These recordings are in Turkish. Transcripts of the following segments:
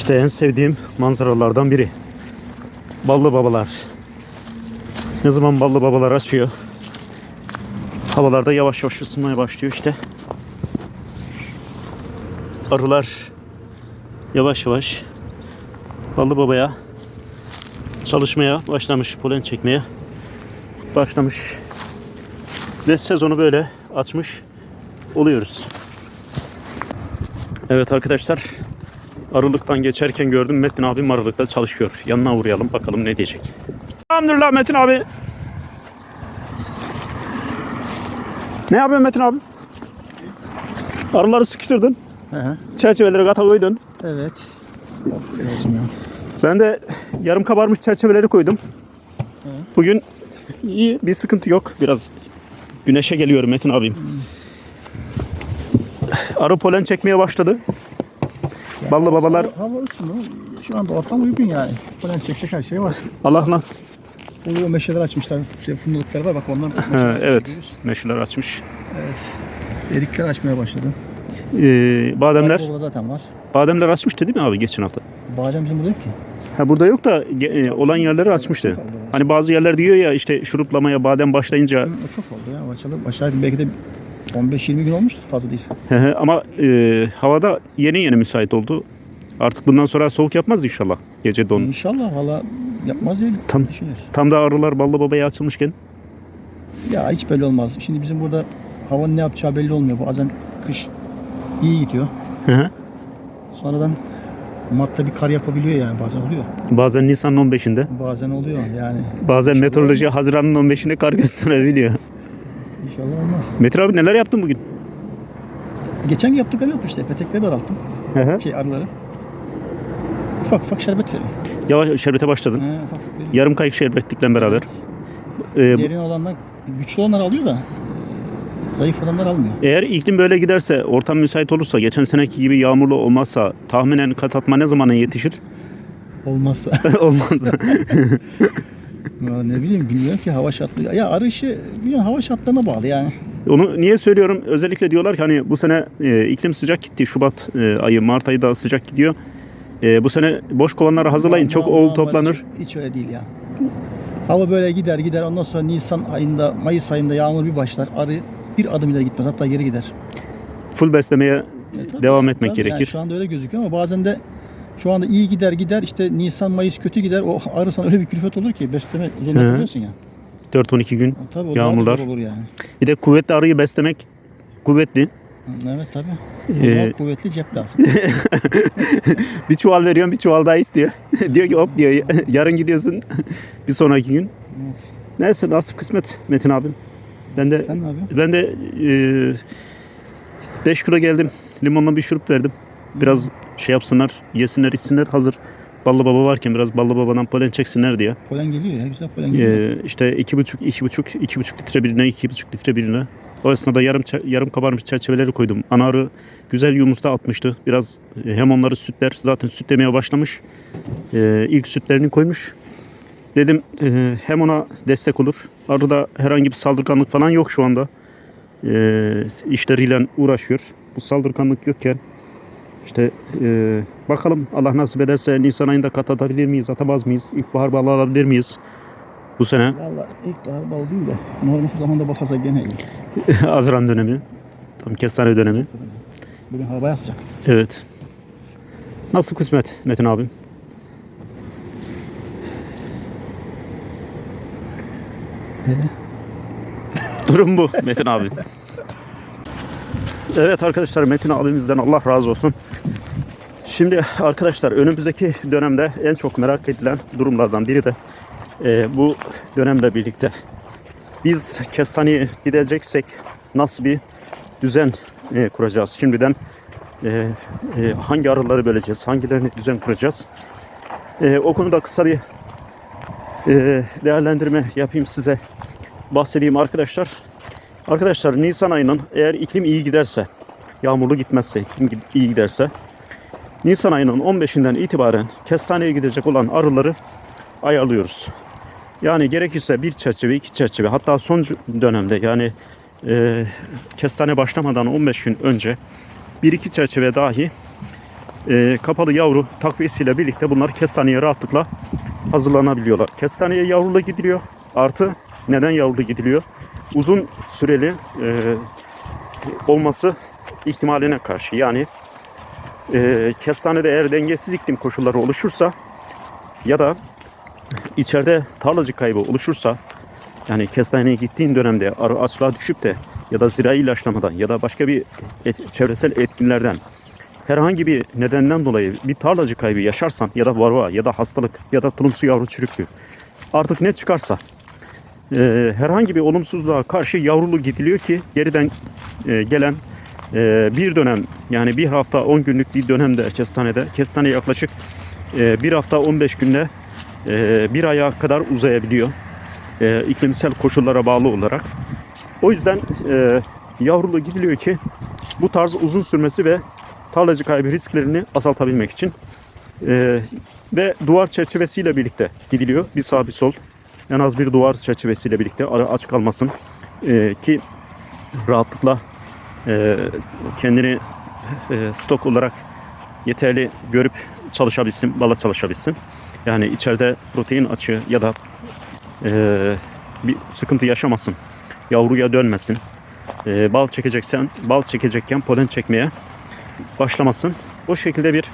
İşte en sevdiğim manzaralardan biri. Ballı babalar. Ne zaman ballı babalar açıyor. Havalarda yavaş yavaş ısınmaya başlıyor işte. Arılar yavaş yavaş ballı babaya çalışmaya başlamış. Polen çekmeye başlamış. Ve sezonu böyle açmış oluyoruz. Evet arkadaşlar Aralıktan geçerken gördüm Metin abim Aralık'ta çalışıyor. Yanına uğrayalım bakalım ne diyecek. Elhamdülillah Metin abi. Ne yapıyorsun Metin abi? Arıları sıkıştırdın. Hı. Çerçeveleri kata koydun. Evet. Ben de yarım kabarmış çerçeveleri koydum. Bugün iyi bir sıkıntı yok. Biraz güneşe geliyorum Metin abim. Arı polen çekmeye başladı. Ballı babalar Hava, ısındı. Şu anda ortam uygun yani. Polen çekecek her şey var. Allah'la Oluyor meşeler açmışlar. Şey, fındıklar var bak. Ha, meşeler evet çekiyoruz. meşeler açmış. Evet. Erikler açmaya başladı. Ee, bademler Burada zaten var. bademler açmıştı değil mi abi geçen hafta? Badem bizim burada yok ki. Ha burada yok da e, olan yerleri açmıştı. Hani bazı yerler diyor ya işte şuruplamaya badem başlayınca çok oldu ya. Açalım. Aşağı belki de 15-20 gün olmuştur fazla değilse. Ama e, havada yeni yeni müsait oldu. Artık bundan sonra soğuk yapmaz inşallah gece don. İnşallah valla yapmaz değil. Tam- Düşünür. Tam da arılar ballı babaya açılmışken. Ya hiç belli olmaz. Şimdi bizim burada havanın ne yapacağı belli olmuyor. Bazen kış iyi gidiyor. Hı hı. Sonradan Mart'ta bir kar yapabiliyor yani bazen oluyor. Bazen Nisan'ın 15'inde, Bazen oluyor yani. bazen meteoroloji Haziran'ın 15'inde kar gösterebiliyor. İnşallah olmaz. Metin abi neler yaptın bugün? Geçen gün yaptıklarını yaptım işte. Petekleri daralttım. Hı hı. Şey arıları. Ufak ufak şerbet veriyorum. Yavaş şerbete başladın. He, ufak ufak. Yarım kayık şerbetlikle beraber. Ee, bu- Derin olanlar, güçlü olanlar alıyor da e, zayıf olanlar almıyor. eğer iklim böyle giderse, ortam müsait olursa, geçen seneki gibi yağmurlu olmazsa tahminen kat atma ne zamana yetişir? Olmazsa. Olmaz. Ya ne bileyim bilmiyorum ki hava şartları. Ya arı işi bilmiyorum, hava şartlarına bağlı yani. Onu niye söylüyorum? Özellikle diyorlar ki hani bu sene e, iklim sıcak gitti. Şubat e, ayı, Mart ayı da sıcak gidiyor. E, bu sene boş kovanları hazırlayın. Çok Ama- oğul ama toplanır. Hiç, hiç öyle değil ya. Hava böyle gider gider ondan sonra Nisan ayında, Mayıs ayında yağmur bir başlar. Arı bir adım ileri gitmez hatta geri gider. Full beslemeye E, tabii, devam etmek tabii. Yani gerekir. şu anda öyle gözüküyor ama bazen de şu anda iyi gider gider işte Nisan Mayıs kötü gider o arı sana öyle bir külfet olur ki besleme kalıyorsun ya. 4-12 gün. Tabii o Yağmurlar. olur yani. Bir de kuvvetli arıyı beslemek kuvvetli. Evet tabii. O Ee, kuvvetli cep lazım. Bir çuval veriyorsun bir çuval daha istiyor. diyor ki hop diyor yarın gidiyorsun bir sonraki gün. evet. Neyse nasip kısmet Metin abim. Ben de Sen ne yapıyorsun? ben de 5 kilo geldim. Limonla bir şurup verdim. Biraz şey yapsınlar, yesinler, içsinler. Hazır ballı baba varken biraz ballı babadan polen çeksinler diye. Polen geliyor ya güzel polen geliyor. Ee, işte iki buçuk, iki buçuk, iki buçuk litre birine, iki buçuk litre birine. O esnada yarım yarım kabarmış çerçeveleri koydum. Ana arı güzel yumurta atmıştı. Biraz e, hem onları sütler zaten sütlemeye başlamış. Ee, ilk sütlerini koymuş. Dedim e, hem ona destek olur. Arıda herhangi bir saldırganlık falan yok şu anda. Ee, işleriyle uğraşıyor. Bu saldırganlık yokken işte e, bakalım Allah nasip ederse Nisan ayında kat atabilir miyiz, atamaz mıyız? İlkbahar balı alabilir miyiz? Bu sene Valla ilk daha bal değil de normal zamanda bakasa gene iyi. Haziran dönemi. Tam kestane dönemi. Bugün hava bayağı sıcak. Evet. Nasıl kısmet Metin abim? Durum bu Metin abi. Evet arkadaşlar Metin abimizden Allah razı olsun. Şimdi arkadaşlar önümüzdeki dönemde en çok merak edilen durumlardan biri de e, bu dönemle birlikte biz kestaneye gideceksek nasıl bir düzen e, kuracağız? Şimdiden e, e, hangi arıları böleceğiz? Hangilerini düzen kuracağız? E, o konuda kısa bir e, değerlendirme yapayım size. Bahsedeyim arkadaşlar. Arkadaşlar Nisan ayının eğer iklim iyi giderse, yağmurlu gitmezse, iklim iyi giderse Nisan ayının 15'inden itibaren kestaneye gidecek olan arıları ayarlıyoruz. Yani gerekirse bir çerçeve, iki çerçeve hatta son dönemde yani e, kestane başlamadan 15 gün önce bir iki çerçeve dahi e, kapalı yavru takviyesiyle birlikte bunlar kestaneye rahatlıkla hazırlanabiliyorlar. Kestaneye yavrulu gidiliyor. Artı neden yavrulu gidiliyor? Uzun süreli e, olması ihtimaline karşı. Yani e, kestanede eğer dengesiz iklim koşulları oluşursa ya da içeride tarlacı kaybı oluşursa yani kestaneye gittiğin dönemde arı açlığa düşüp de ya da zirai ilaçlamadan ya da başka bir et- çevresel etkinlerden herhangi bir nedenden dolayı bir tarlacı kaybı yaşarsan ya da varroa ya da hastalık ya da tulumsu yavru çürüklüğü artık ne çıkarsa e, herhangi bir olumsuzluğa karşı yavrulu gidiliyor ki geriden e, gelen e, bir dönem yani bir hafta 10 günlük bir dönemde kestanede kestane yaklaşık e, bir hafta 15 günde e, bir aya kadar uzayabiliyor e, iklimsel koşullara bağlı olarak. O yüzden e, yavrulu gidiliyor ki bu tarz uzun sürmesi ve tarlacı kaybı risklerini azaltabilmek için E, ve duvar çerçevesiyle birlikte gidiliyor. Bir sağ bir sol. En az bir duvar çerçevesiyle birlikte ara aç kalmasın E, ki rahatlıkla e, kendini e, stok olarak yeterli görüp çalışabilsin, bala çalışabilsin. Yani içeride protein açığı ya da e, bir sıkıntı yaşamasın. Yavruya dönmesin. E, bal çekeceksen, bal çekecekken polen çekmeye başlamasın. O şekilde bir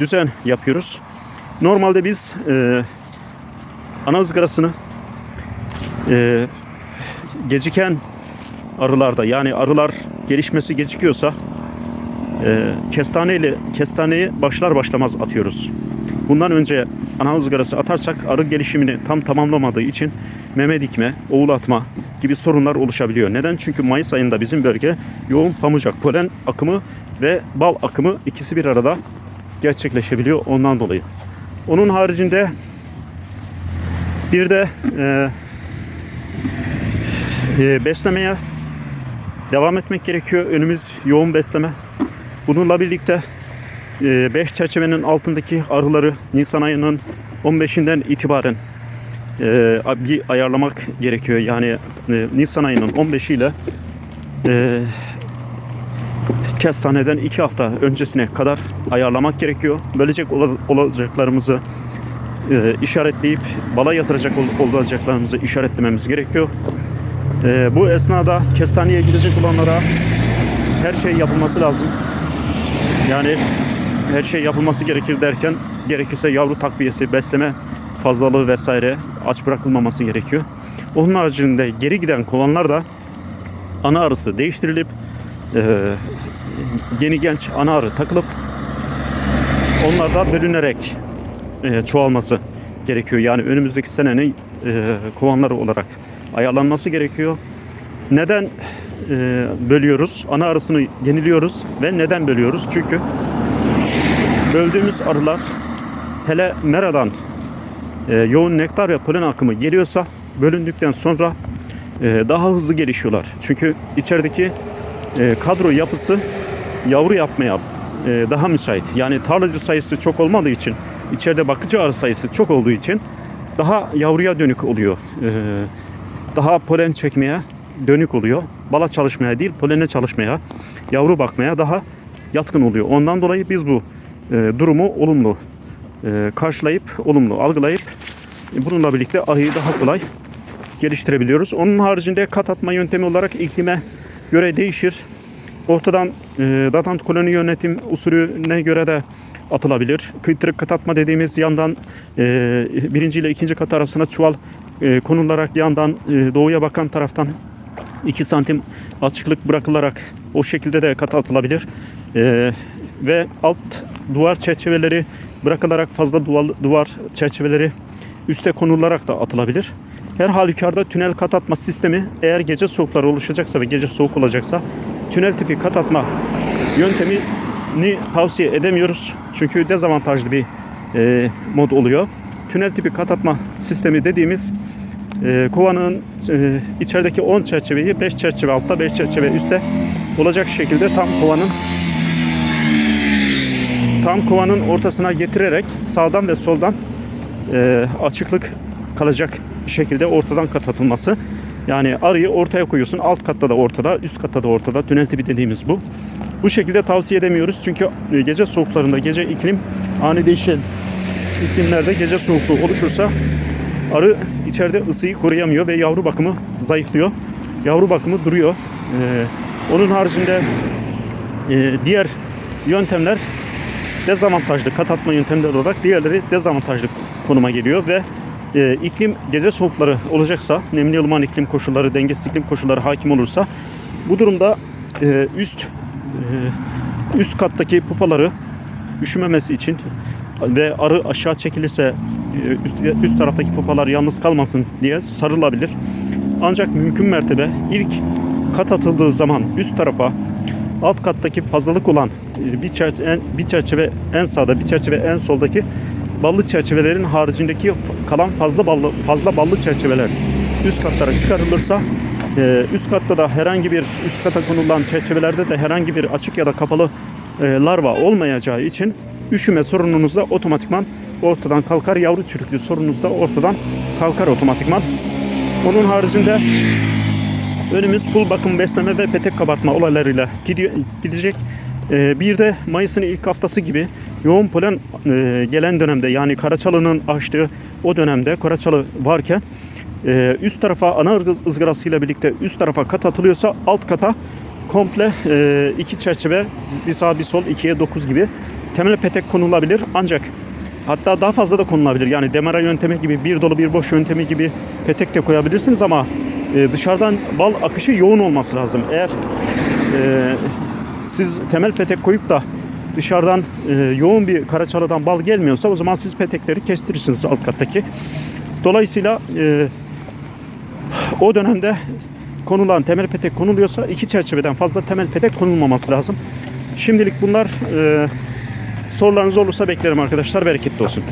düzen yapıyoruz. Normalde biz e, ana ızgarasını e, geciken arılarda yani arılar gelişmesi gecikiyorsa e, kestane ile kestaneyi başlar başlamaz atıyoruz. Bundan önce ana ızgarası atarsak arı gelişimini tam tamamlamadığı için meme dikme, oğul atma gibi sorunlar oluşabiliyor. Neden? Çünkü Mayıs ayında bizim bölge yoğun pamucak, polen akımı ve bal akımı ikisi bir arada gerçekleşebiliyor ondan dolayı. Onun haricinde bir de e, e, beslemeye devam etmek gerekiyor. Önümüz yoğun besleme. Bununla birlikte 5 çerçevenin altındaki arıları Nisan ayının 15'inden itibaren e, bir ayarlamak gerekiyor. Yani e, Nisan ayının 15 ile e, kestaneden 2 hafta öncesine kadar ayarlamak gerekiyor. Böylece ola- olacaklarımızı e, işaretleyip bala yatıracak ol- olacaklarımızı işaretlememiz gerekiyor. E, bu esnada kestaneye gidecek olanlara her şey yapılması lazım. Yani her şey yapılması gerekir derken gerekirse yavru takviyesi, besleme fazlalığı vesaire aç bırakılmaması gerekiyor. Onun haricinde geri giden kovanlar da ana arısı değiştirilip e, yeni genç ana arı takılıp onlar da bölünerek e, çoğalması gerekiyor. Yani önümüzdeki senenin e, kovanları olarak ayarlanması gerekiyor. Neden e, bölüyoruz? Ana arısını yeniliyoruz ve neden bölüyoruz? Çünkü böldüğümüz arılar hele meradan e, yoğun nektar ve polen akımı geliyorsa bölündükten sonra e, daha hızlı gelişiyorlar. Çünkü içerideki e, kadro yapısı yavru yapmaya e, daha müsait. Yani tarlacı sayısı çok olmadığı için, içeride bakıcı arı sayısı çok olduğu için daha yavruya dönük oluyor. E, daha polen çekmeye dönük oluyor. Bala çalışmaya değil, polene çalışmaya, yavru bakmaya daha yatkın oluyor. Ondan dolayı biz bu e, durumu olumlu e, karşılayıp, olumlu algılayıp e, bununla birlikte arıyı daha kolay geliştirebiliyoruz. Onun haricinde kat atma yöntemi olarak iklime göre değişir. Ortadan e, datant koloni yönetim usulüne göre de atılabilir. Kıytırık kat atma dediğimiz yandan e, birinci ile ikinci kat arasına çuval e, konularak yandan e, doğuya bakan taraftan 2 santim açıklık bırakılarak o şekilde de kat atılabilir. E, ve alt duvar çerçeveleri bırakılarak fazla duvar, duvar çerçeveleri üste konularak da atılabilir. Her halükarda tünel kat atma sistemi eğer gece soğukları oluşacaksa ve gece soğuk olacaksa tünel tipi kat atma yöntemini tavsiye edemiyoruz. Çünkü dezavantajlı bir e, mod oluyor. Tünel tipi kat atma sistemi dediğimiz e, kovanın e, içerideki 10 çerçeveyi 5 çerçeve altta 5 çerçeve üstte olacak şekilde tam kovanın tam kovanın ortasına getirerek sağdan ve soldan e, açıklık kalacak şekilde ortadan kapatılması Yani arıyı ortaya koyuyorsun. Alt katta da ortada, üst katta da ortada. Tünel tipi dediğimiz bu. Bu şekilde tavsiye edemiyoruz. Çünkü gece soğuklarında, gece iklim ani değişen iklimlerde gece soğukluğu oluşursa arı içeride ısıyı koruyamıyor ve yavru bakımı zayıflıyor. Yavru bakımı duruyor. Ee, onun haricinde e, diğer yöntemler dezavantajlı kat atma yöntemleri olarak diğerleri dezavantajlı konuma geliyor ve e, iklim gece soğukları olacaksa nemli ılıman iklim koşulları dengesiz iklim koşulları hakim olursa bu durumda e, üst e, üst kattaki pupaları üşümemesi için ve arı aşağı çekilirse e, üst, üst taraftaki pupalar yalnız kalmasın diye sarılabilir. Ancak mümkün mertebe ilk kat atıldığı zaman üst tarafa alt kattaki fazlalık olan e, bir çerçeve, en, bir çerçeve en sağda bir çerçeve en soldaki ballı çerçevelerin haricindeki kalan fazla ballı fazla ballı çerçeveler üst katlara çıkarılırsa e, üst katta da herhangi bir üst kata konulan çerçevelerde de herhangi bir açık ya da kapalı larva olmayacağı için üşüme sorununuz da otomatikman ortadan kalkar. Yavru çürüklüğü sorununuz da ortadan kalkar otomatikman. Onun haricinde önümüz full bakım besleme ve petek kabartma olaylarıyla gidiyor, gidecek. Ee, bir de Mayıs'ın ilk haftası gibi yoğun polen e, gelen dönemde yani Karaçalı'nın açtığı o dönemde Karaçalı varken e, üst tarafa ana ızg- ızgarasıyla birlikte üst tarafa kat atılıyorsa alt kata komple e, iki çerçeve bir sağ bir sol ikiye dokuz gibi temel petek konulabilir ancak Hatta daha fazla da konulabilir. Yani demara yöntemi gibi, bir dolu bir boş yöntemi gibi petek de koyabilirsiniz ama e, dışarıdan bal akışı yoğun olması lazım. Eğer e, siz temel petek koyup da dışarıdan e, yoğun bir karaçalıdan bal gelmiyorsa o zaman siz petekleri kestirirsiniz alt kattaki. Dolayısıyla e, o dönemde konulan temel petek konuluyorsa iki çerçeveden fazla temel petek konulmaması lazım. Şimdilik bunlar e, sorularınız olursa beklerim arkadaşlar. Bereketli olsun.